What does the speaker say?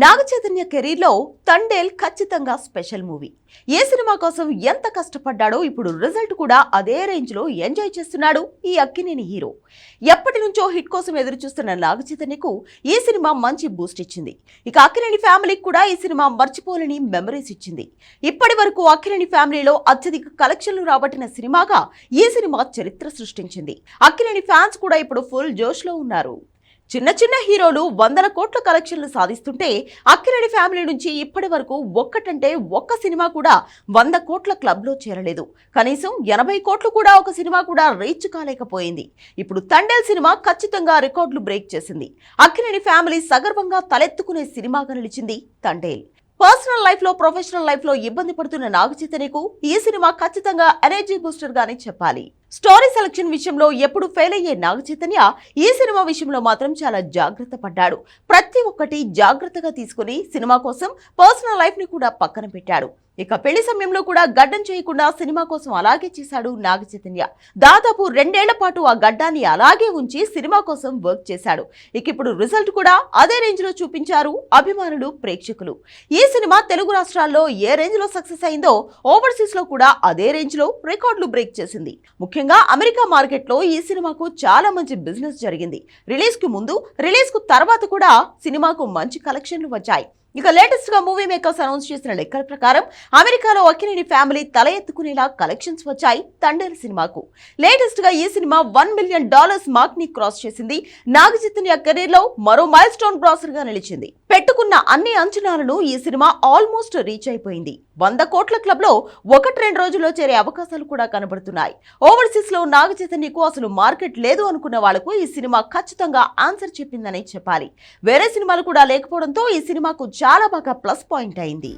నాగచైతన్య కెరీర్లో తండేల్ ఖచ్చితంగా special movie. ఏ cinema కోసం ఎంత కష్టపడ్డాడో ఇప్పుడు రిజల్ట్ కూడా అదే రేంజ్లో ఎంజాయ్ చేస్తున్నాడు ఈ అక్కినేని హీరో. ఎప్పటి నుంచో హిట్ కోసం ఎదురు చూస్తున్న ఈ సినిమా మంచి బూస్ట్ ఇచ్చింది. ఇక అక్కినేని ఫ్యామిలీకి కూడా ఈ సినిమా మర్చిపోలేని మెమరీస్ ఇచ్చింది. ఇప్పటి వరకు అక్కినేని ఫ్యామిలీలో అత్యధిక కలెక్షన్లు రాబట్టిన సినిమాగా ఈ సినిమా చరిత్ర సృష్టించింది. అక్కినేని ఫ్యాన్స్ కూడా ఇప్పుడు ఫుల్ జోష్లో ఉన్నారు. చిన్న చిన్న హీరోలు వందల కోట్ల కలెక్షన్లు సాధిస్తుంటే అక్కిరెడ్డి ఫ్యామిలీ నుంచి ఇప్పటి వరకు ఒక్కటంటే ఒక్క సినిమా కూడా వంద కోట్ల క్లబ్లో చేరలేదు. కనీసం ఎనభై కోట్లు కూడా ఒక సినిమా కూడా రీచ్ కాలేకపోయింది. ఇప్పుడు తండేల్ సినిమా ఖచ్చితంగా రికార్డులు బ్రేక్ చేసింది. అక్కిరెడ్డి ఫ్యామిలీ సగర్వంగా తలెత్తుకునే సినిమాగా నిలిచింది తండేల్. పర్సనల్ లైఫ్లో ప్రొఫెషనల్ లైఫ్లో ఇబ్బంది పడుతున్న నాగ చైతన్యకు ఈ సినిమా ఖచ్చితంగా ఎనర్జీ బూస్టర్ గానే చెప్పాలి. స్టోరీ సెలక్షన్ విషయంలో ఎప్పుడు ఫెయిల్ అయ్యే నాగచైతన్య ఈ సినిమా విషయంలో మాత్రం చాలా జాగ్రత్త పడ్డాడు. ప్రతి ఒక్కటి జాగ్రత్తగా తీసుకుని సినిమా కోసం పర్సనల్ లైఫ్ని కూడా పక్కన పెట్టాడు. ఇక పెళ్ళి సమయంలో కూడా గడ్డం చేయకుండా సినిమా కోసం అలాగే చేశాడు నాగచైతన్య. దాదాపు రెండేళ్ళ పాటు ఆ గడ్డాన్ని అలాగే ఉంచి సినిమా కోసం వర్క్ చేశాడు. ఇక ఇప్పుడు రిజల్ట్ కూడా అదే రేంజ్లో చూపించారు అభిమానులు ప్రేక్షకులు. ఈ సినిమా తెలుగు రాష్ట్రాల్లో ఏ రేంజ్లో సక్సెస్ అయిందో ఓవర్సీస్లో కూడా అదే రేంజ్లో రికార్డులు బ్రేక్ చేసింది. ముఖ్యంగా అమెరికా మార్కెట్లో ఈ సినిమాకు చాలా మంచి బిజినెస్ జరిగింది. రిలీజ్కి ముందు రిలీజ్కు తర్వాత కూడా సినిమాకు మంచి కలెక్షన్లు వచ్చాయి. ఇక లేటెస్ట్గా మూవీ మేకర్స్ అనౌన్స్ చేసిన లెక్కల ప్రకారం అమెరికాలో అక్కినేని ఫ్యామిలీ తల ఎత్తుకునేలా కలెక్షన్స్ వచ్చాయి తండేల్ సినిమాకు. లేటెస్ట్గా ఈ సినిమా వన్ మిలియన్ డాలర్స్ మార్క్ని క్రాస్ చేసింది. నాగచైతన్య కెరీర్లో మరో మైల్ స్టోన్ బ్రాసర్గా నిలిచింది. పెట్టుకున్న అన్ని అంచనాలను ఈ సినిమా ఆల్మోస్ట్ రీచ్ అయిపోయింది. వంద కోట్ల క్లబ్లో ఒకటి రెండు రోజుల్లో చేరే అవకాశాలు కూడా కనబడుతున్నాయి. ఓవర్సీస్లో నాగచైతన్యకు అసలు మార్కెట్ లేదు అనుకున్న వాళ్ళకు ఈ సినిమా ఖచ్చితంగా ఆన్సర్ చెప్పిందని చెప్పాలి. వేరే సినిమాలు కూడా లేకపోవడంతో ఈ సినిమాకు చాలా బాగా ప్లస్ పాయింట్ అయింది.